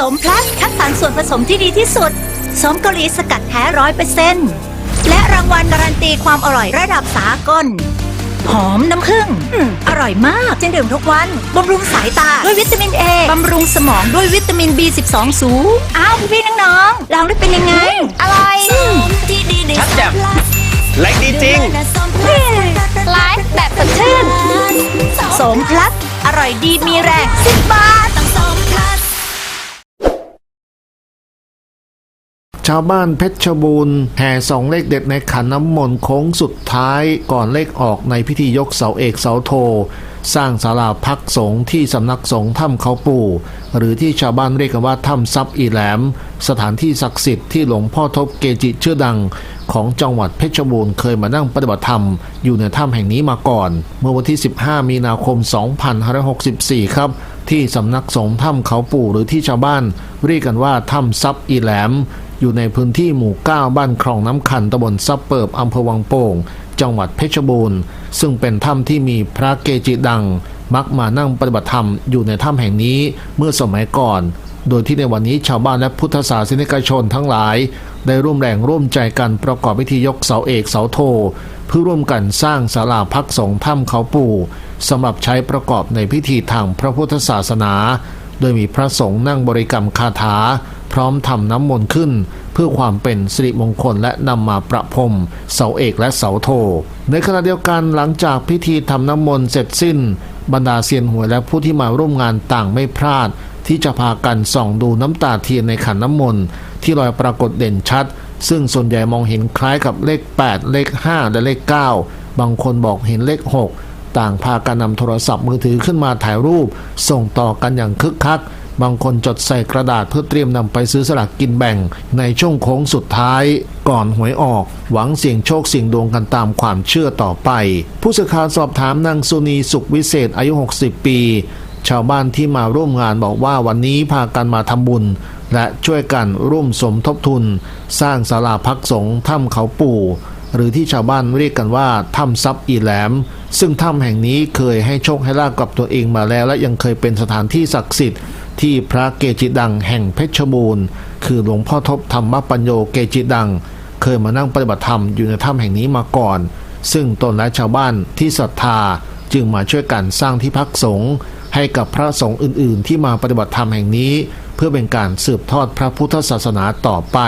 สมพลัสคัดสรรส่วนผสมที่ดีที่สุด สมเกาหลีสกัดแท้ร้อยเปอร์เซ็นต์และรางวัลการันตีความอร่อยระดับสากล หอมน้ำผึ้งอืมอร่อยมากเจนดื่มทุกวัน บำรุงสายตา ด้วยวิตามินเอบำรุงสมองด้วยวิตามิน B12 สูง อ้าวพี่ๆน้องๆลองได้เป็นยังไง อร่อยชัดแจ่มแรงดีจริงไลฟ์แบบสดชื่นสมพลัสอร่อยดีมีแรงสิบบาท ชาวบ้านเพชรบูรณ์แห่ส่องเลขเด็ดในขันน้ำมนต์โค้งสุดท้ายก่อนเลขออกในพิธียกเสาเอกเสาโท สร้างศาลาพักสงฆ์ที่สำนักสงฆ์ถ้ำเขาปู่ หรือที่ชาวบ้านเรียกกันว่าถ้ำซับอีแหลม สถานที่ศักดิ์สิทธิ์ที่หลวงพ่อทบเกจิชื่อดัง ของจังหวัดเพชรบูรณ์เคยมานั่งปฏิบัติธรรม อยู่ในถ้ำแห่งนี้มาก่อน เมื่อวันที่ 15 มีนาคม 2564 ครับที่สำนักสงฆ์ถ้ำเขาปู่หรือที่ชาวบ้าน เรียกกันว่าถ้ำซับอีแหลม อยู่ในพื้นที่หมู่ 9 บ้านคลองน้ำคันตำบลซับเปิบอำเภอวังโป่ง จังหวัดเพชรบูรณ์ ซึ่งเป็นถ้ำที่มีพระเกจิดัง มักมานั่งปฏิบัติธรรมอยู่ในถ้ำแห่งนี้เมื่อสมัยก่อน โดยที่ในวันนี้ชาวบ้านและพุทธศาสนิกชนทั้งหลาย ได้ร่วมแรงร่วมใจกันประกอบพิธียกเสาเอกเสาโท เพื่อร่วมกันสร้างศาลาพักสงฆ์ถ้ำเขาปู่สำหรับใช้ประกอบในพิธีทางพระพุทธศาสนา โดยมีพระสงฆ์นั่งบริกรรมคาถา พร้อมทำน้ำมนต์ขึ้น เพื่อความเป็นสิริมงคลและนำมาประพรมเสาเอกและเสาโท ในขณะเดียวกันหลังจากพิธีทำน้ำมนต์เสร็จสิ้น บรรดาเซียนหวยและผู้ที่มาร่วมงานต่างไม่พลาด ที่จะพากันส่องดูน้ำตาเทียนในขันน้ำมนต์ที่ลอยปรากฏเด่นชัด ซึ่งส่วนใหญ่มองเห็นคล้ายกับเลข 8 เลข 5 และเลข 9 บางคนบอกเห็นเลข 6 ต่างพากันนำโทรศัพท์มือถือขึ้นมาถ่ายรูป ส่งต่อกันอย่างคึกคัก บางคนจดใส่กระดาษเพื่อเตรียมนำไปซื้อสลากกินแบ่ง ในช่วงโค้งสุดท้าย ก่อนหวยออก หวังเสี่ยงโชคเสี่ยงดวงกันตามความเชื่อต่อไป ผู้สื่อข่าวสอบถามนางสุนีสุขวิเศษอายุ 60 ปี ชาวบ้านที่มาร่วมงานบอกว่าวันนี้พากันมาทำบุญและช่วยกันร่วมสมทบทุน สร้างศาลาพักสงฆ์ถ้ำเขาปู่ หรือที่ชาวบ้านเรียกกันว่าถ้ำซับอีแหลม ซึ่งถ้ำแห่งนี้เคยให้โชคให้ลาบกับตัวเองมาแล้ว และยังเคยเป็นสถานที่ศักดิ์สิทธิ์ที่พระเกจิดังแห่งเพชรบูรณ์ คือหลวงพ่อทบธรรมปัญโยเกจิดัง เคยมานั่งปฏิบัติธรรมอยู่ในถ้ำแห่งนี้มาก่อน ซึ่งตนและชาวบ้านที่ศรัทธาจึงมาช่วยกันสร้างที่พักสงฆ์ให้กับพระสงฆ์อื่น ๆ ที่มาปฏิบัติธรรมแห่งนี้ เพื่อเป็นการสืบทอดพระพุทธศาสนาต่อไป